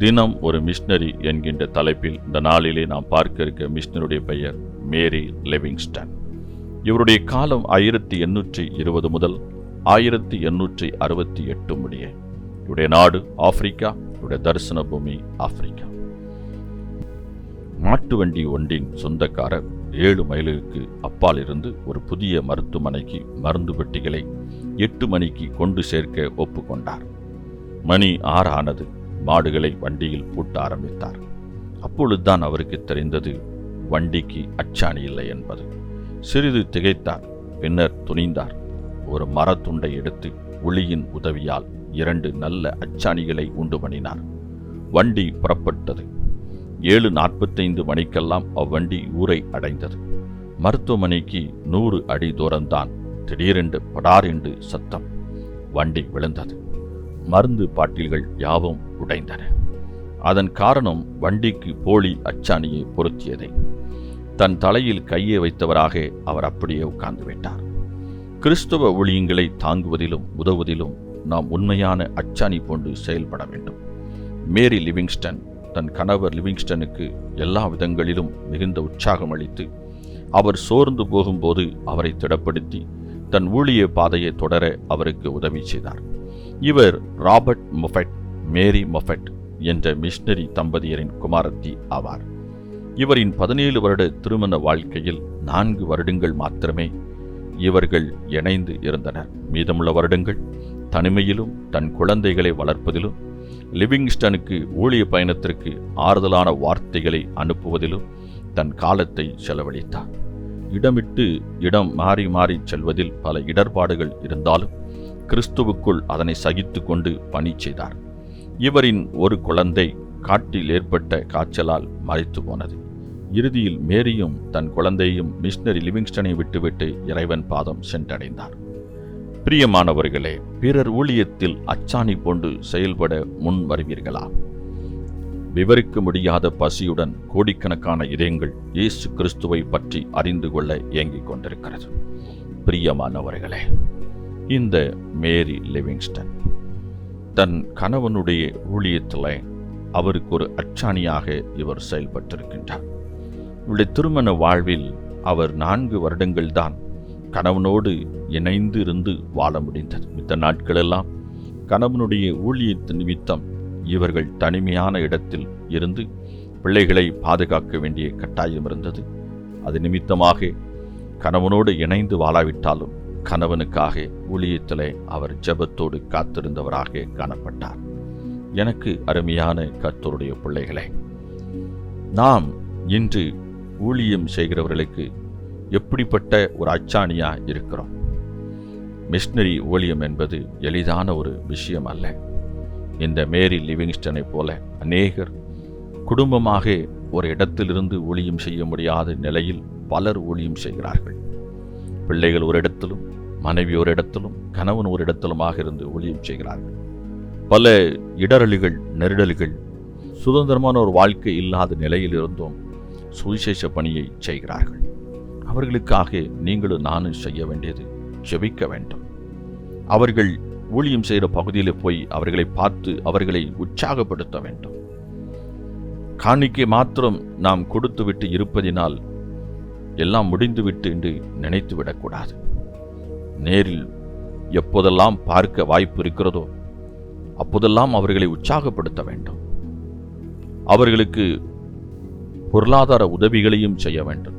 தினம் ஒரு மிஷினரி என்கின்ற தலைப்பில் இந்த நாளிலே நாம் பார்க்க இருக்க மிஷினருடைய பெயர் மேரி லிவிங்ஸ்டன். இவருடைய காலம் ஆயிரத்தி எண்ணூற்றி இருபது முதல் ஆயிரத்தி எண்ணூற்றி அறுபத்தி எட்டு முடிய. இவருடைய நாடு ஆப்பிரிக்கா இவருடைய தரிசன பூமி ஆப்பிரிக்கா. மாட்டு வண்டி ஒன்றின் சொந்தக்காரர் ஏழு மைலுக்கு அப்பால் இருந்து ஒரு புதிய மருத்துவமனைக்கு மருந்து பெட்டிகளை எட்டு மணிக்கு கொண்டு சேர்க்க ஒப்புக்கொண்டார். மணி ஆறானது. மாடுகளை வண்டியில் பூட்ட ஆரம்பித்தார். அப்பொழுதுதான் அவருக்கு தெரிந்தது வண்டிக்கு அச்சாணி இல்லை என்பது. சிறிது திகைத்தார் பின்னர் துணிந்தார். ஒரு மரத்துண்டை எடுத்து ஒளியின் உதவியால் இரண்டு நல்ல அச்சாணிகளை உண்டு பண்ணினார். வண்டி புறப்பட்டது. ஏழு நாற்பத்தைந்து மணிக்கெல்லாம் அவ்வண்டி ஊரை அடைந்தது. மருத்துவமனைக்கு நூறு அடி தூரம்தான் திடீரென்று படார் என்று சத்தம். வண்டி விழுந்தது. மருந்து பாட்டில்கள் யாவும் உடைந்தன. அதன் காரணம் வண்டிக்கு போலி அச்சாணியை பொருத்தியதை. தன் தலையில் கையை வைத்தவராக அவர் அப்படியே உட்கார்ந்து விட்டார். கிறிஸ்தவ ஒளியங்களை தாங்குவதிலும் உதவுவதிலும் நாம் உண்மையான அச்சாணி போன்று செயல்பட வேண்டும். மேரி லிவிங்ஸ்டன் தன் கணவர் லிவிங்ஸ்டனுக்கு எல்லா விதங்களிலும் மிகுந்த உற்சாகம் அளித்து அவர் சோர்ந்து போகும்போது அவரை திடப்படுத்தி தன் ஊழிய பாதையை தொடர அவருக்கு உதவி செய்தார். இவர் ராபர்ட் மொஃபெட் மேரி மொஃபெட் என்ற மிஷினரி தம்பதியரின் குமாரத்தி ஆவார். இவரின் பதினேழு வருட திருமண வாழ்க்கையில் நான்கு வருடங்கள் மாத்திரமே இவர்கள் இணைந்து இருந்தனர். மீதமுள்ள வருடங்கள் தனிமையிலும் தன் குழந்தைகளை வளர்ப்பதிலும் லிவிங்ஸ்டனுக்கு ஊழிய பயணத்திற்கு ஆறுதலான வார்த்தைகளை அனுப்புவதிலும் தன் காலத்தை செலவழித்தார். இடமிட்டு இடம் மாறி மாறி செல்வதில் பல இடர்பாடுகள் இருந்தாலும் கிறிஸ்துவுக்குள் அதனை சகித்து கொண்டு பணி செய்தார். இவரின் ஒரு குழந்தை காட்டில் ஏற்பட்ட காய்ச்சலால் மறைத்து போனது. இறுதியில் மேரியும் தன் குழந்தையும் மிஷினரி லிவிங்ஸ்டனை விட்டுவிட்டு இறைவன் பாதம் சென்றடைந்தார். பிரியமானவர்களே பிறர் ஊழியத்தில் அச்சாணி போண்டு செயல்பட முன் வருவீர்களா? விவரிக்க முடியாத பசியுடன் கோடிக்கணக்கான இதயங்கள் இயேசு கிறிஸ்துவை பற்றி அறிந்து கொள்ள இயங்கிக் கொண்டிருக்கிறது. பிரியமானவர்களே இந்த மேரி லிவிங்ஸ்டன். தன் கணவனுடைய ஊழியத்தில் அவருக்கு ஒரு அச்சாணியாக இவர் செயல்பட்டிருக்கின்றார். இவருடைய திருமண வாழ்வில் அவர் நான்கு வருடங்கள்தான் கணவனோடு இணைந்து இருந்து வாழ முடிந்தது. மித்த நாட்களெல்லாம் கணவனுடைய ஊழியத்து நிமித்தம் இவர்கள் தனிமையான இடத்தில் இருந்து பிள்ளைகளை பாதுகாக்க வேண்டிய கட்டாயம் இருந்தது. அது நிமித்தமாக கணவனோடு இணைந்து வாழாவிட்டாலும் கணவனுக்காக ஊழியத்திலே அவர் ஜெபத்தோடு காத்திருந்தவராக காணப்பட்டார். எனக்கு அருமையான கத்தருடைய பிள்ளைகளே நாம் இன்று ஊழியம் செய்கிறவர்களுக்கு எப்படிப்பட்ட ஒரு அச்சாணியா இருக்கிறோம்? மிஷினரி ஊழியம் என்பது எளிதான ஒரு விஷயம் அல்ல. இந்த மேரி லிவிங்ஸ்டனை போல அநேகர் குடும்பமாக ஒரு இடத்திலிருந்து ஊழியம் செய்ய முடியாத நிலையில் பலர் ஊழியம் செய்கிறார்கள். பிள்ளைகள் ஒரு இடத்திலும் மனைவி ஒரு இடத்திலும் கணவன் ஒரு இடத்திலுமாக இருந்து ஒளியம் செய்கிறார்கள். பல இடரலிகள் நெருடல்கள் சுதந்திரமான ஒரு வாழ்க்கை இல்லாத நிலையில் இருந்தும் சுவிசேஷ பணியை செய்கிறார்கள். அவர்களுக்காக நீங்களும் நானும் செய்ய வேண்டியது ஜெபிக்க வேண்டும். அவர்கள் ஊழியம் செய்கிற பகுதியில் போய் அவர்களை பார்த்து அவர்களை உற்சாகப்படுத்த வேண்டும். காணிக்கை மாத்திரம் நாம் கொடுத்துவிட்டு இருப்பதினால் எல்லாம் முடிந்துவிட்டு என்று நினைத்து விடக்கூடாது நேரில் எப்போதெல்லாம் பார்க்க வாய்ப்பு இருக்கிறதோ அப்போதெல்லாம் அவர்களை உற்சாகப்படுத்த வேண்டும். அவர்களுக்கு பொருளாதார உதவிகளையும் செய்ய வேண்டும்.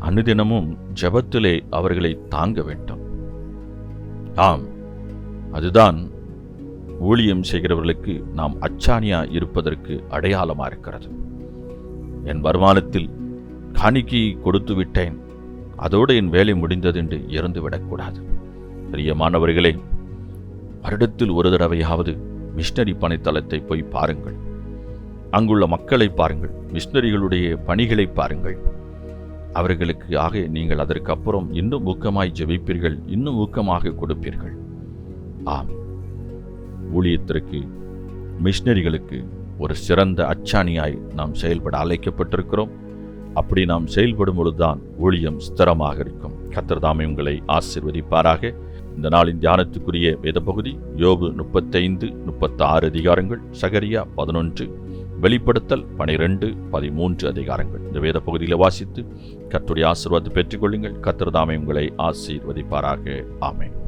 அனுதினமும் ஜெபத்திலே அவர்களை தாங்க வேண்டும். ஆம் அதுதான் ஊழியம் செய்கிறவர்களுக்கு நாம் அச்சாணியா இருப்பதற்கு அடையாளமா இருக்கிறது. என் வருமானத்தில் காணிக்கை கொடுத்து விட்டேன் அதோடு என் வேலை முடிந்தது என்று இறந்து விடக்கூடாது பிரியமானவர்களே வருடத்தில் ஒரு தடவையாவது மிஷினரி பணித்தளத்தை போய் பாருங்கள். அங்குள்ள மக்களை பாருங்கள் மிஷினரிகளுடைய பணிகளை பாருங்கள். அவர்களுக்கு ஆக நீங்கள் அதற்கு அப்புறம் இன்னும் ஊக்கமாய் ஜெபிப்பீர்கள் இன்னும் ஊக்கமாக கொடுப்பீர்கள். ஆம். ஊழியத்திற்கு மிஷினரிகளுக்கு ஒரு சிறந்த அச்சாணியாய் நாம் செயல்பட அழைக்கப்பட்டிருக்கிறோம். அப்படி நாம் செயல்படும் பொழுதுதான் ஊழியம் ஸ்திரமாக இருக்கும். கத்திரதாமை உங்களை ஆசிர்வதிப்பாராக. இந்த நாளின் தியானத்துக்குரிய வேத பகுதி யோபு முப்பத்தைந்து முப்பத்தாறு அதிகாரங்கள் சகரியா பதினொன்று வெளிப்படுத்தல் பனிரெண்டு பதிமூன்று அதிகாரங்கள். இந்த வேத பகுதியில் வாசித்து கத்துடைய ஆசீர்வாதத்தை பெற்றுக்கொள்ளுங்கள். கத்திரதாமை உங்களை ஆசீர்வதிப்பாராக. ஆமேன்.